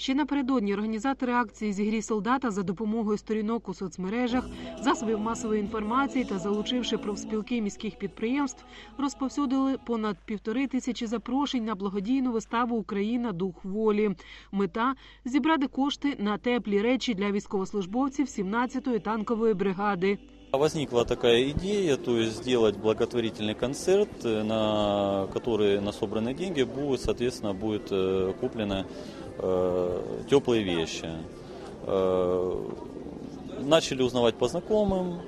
Ще напередодні організатори акції зігрій солдата за допомогою сторінок у соцмережах, засобів масової інформації та залучивши профспілки міських підприємств, розповсюдили понад півтори тисячі запрошень на благодійну виставу Україна Дух волі. Мета зібрати кошти на теплі речі для військовослужбовців 17-ї танкової бригади. Возникла такая идея, то есть сделать благотворительный концерт, э, на который на собранные деньги будет, соответственно, будет э, куплены э, теплые вещи. Э, Начали узнавать по знакомым,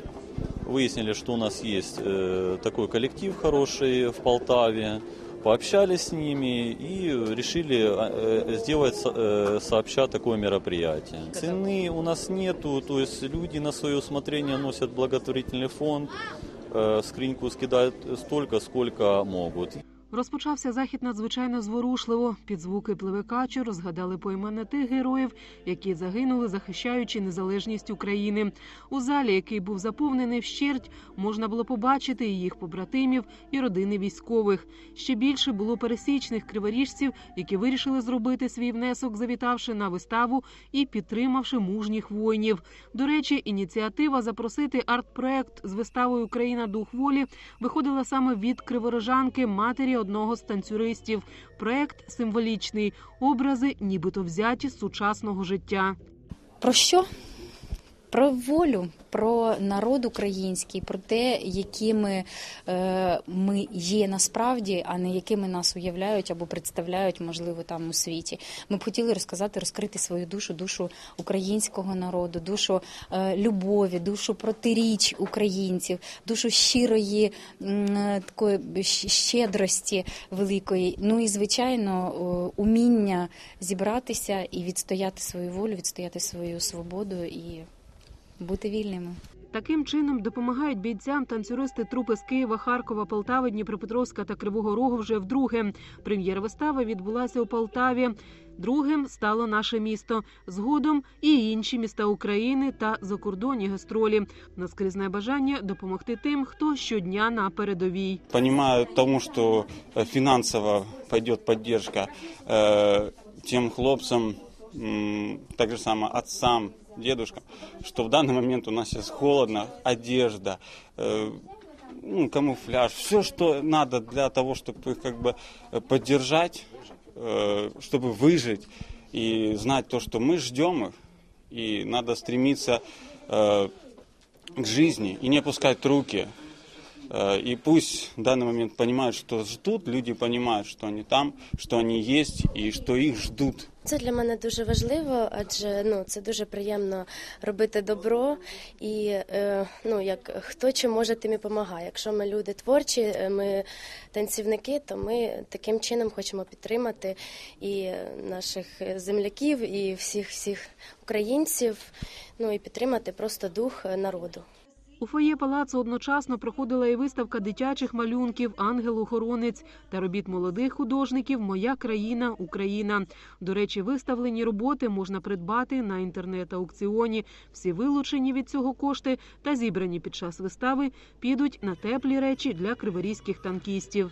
выяснили, что у нас есть э, такой коллектив хороший в Полтаве, пообщались с ними и решили э, сделать со- э, сообща такое мероприятие. Цены у нас нету, то есть люди на свое усмотрение носят благотворительный фонд, э, скриньку скидают столько, сколько могут. Розпочався захід надзвичайно зворушливо. Під звуки пливекачу розгадали поіменно тих героїв, які загинули, захищаючи незалежність України. У залі, який був заповнений вщерть, можна було побачити і їх побратимів, і родини військових. Ще більше було пересічних криворіжців, які вирішили зробити свій внесок, завітавши на виставу і підтримавши мужніх воїнів. До речі, ініціатива запросити арт-проект з виставою Україна Дух волі виходила саме від криворожанки, матері одного з танцюристів. Проект символічний, образи, нібито взяті з сучасного життя. Про що? Про волю, про народ український, про те, якими е, ми є насправді, а не якими нас уявляють або представляють, можливо, там у світі. Ми б хотіли розказати, розкрити свою душу, душу українського народу, душу е, любові, душу протиріч українців, душу щирої такої щедрості великої. Ну і звичайно, уміння зібратися і відстояти свою волю, відстояти свою свободу і бути вільними. Таким чином допомагають бійцям танцюристи трупи з Києва, Харкова, Полтави, Дніпропетровська та Кривого Рогу вже вдруге. Прем'єра вистави відбулася у Полтаві. Другим стало наше місто. Згодом і інші міста України та закордонні гастролі. Наскрізне бажання допомогти тим, хто щодня на передовій. Понимаю тому, что э, финансово пойдет поддержка э, тем хлопцам, м, так же само отцам, дедушкам, что в данный момент у нас сейчас холодно, одежда, э, ну, камуфляж, все, что надо для того, чтобы их как бы э, поддержать, э, чтобы выжить и знать то, что мы ждем их, и надо стремиться э, к жизни и не опускать руки. Э, И пусть в данный момент понимают, что ждут, люди понимают, что они там, что они есть и что их ждут. Це для мене дуже важливо, адже ну це дуже приємно робити добро, і е, ну як хто чим може, тим і допомагає. Якщо ми люди творчі, е, ми танцівники, то ми таким чином хочемо підтримати і наших земляків, і всіх всіх українців. Ну і підтримати просто дух народу. У фоє палацу одночасно проходила і виставка дитячих малюнків Ангел-охоронець та робіт молодих художників Моя країна Україна. До речі, виставлені роботи можна придбати на інтернет-аукціоні. Всі вилучені від цього кошти та зібрані під час вистави підуть на теплі речі для криворізьких танкістів.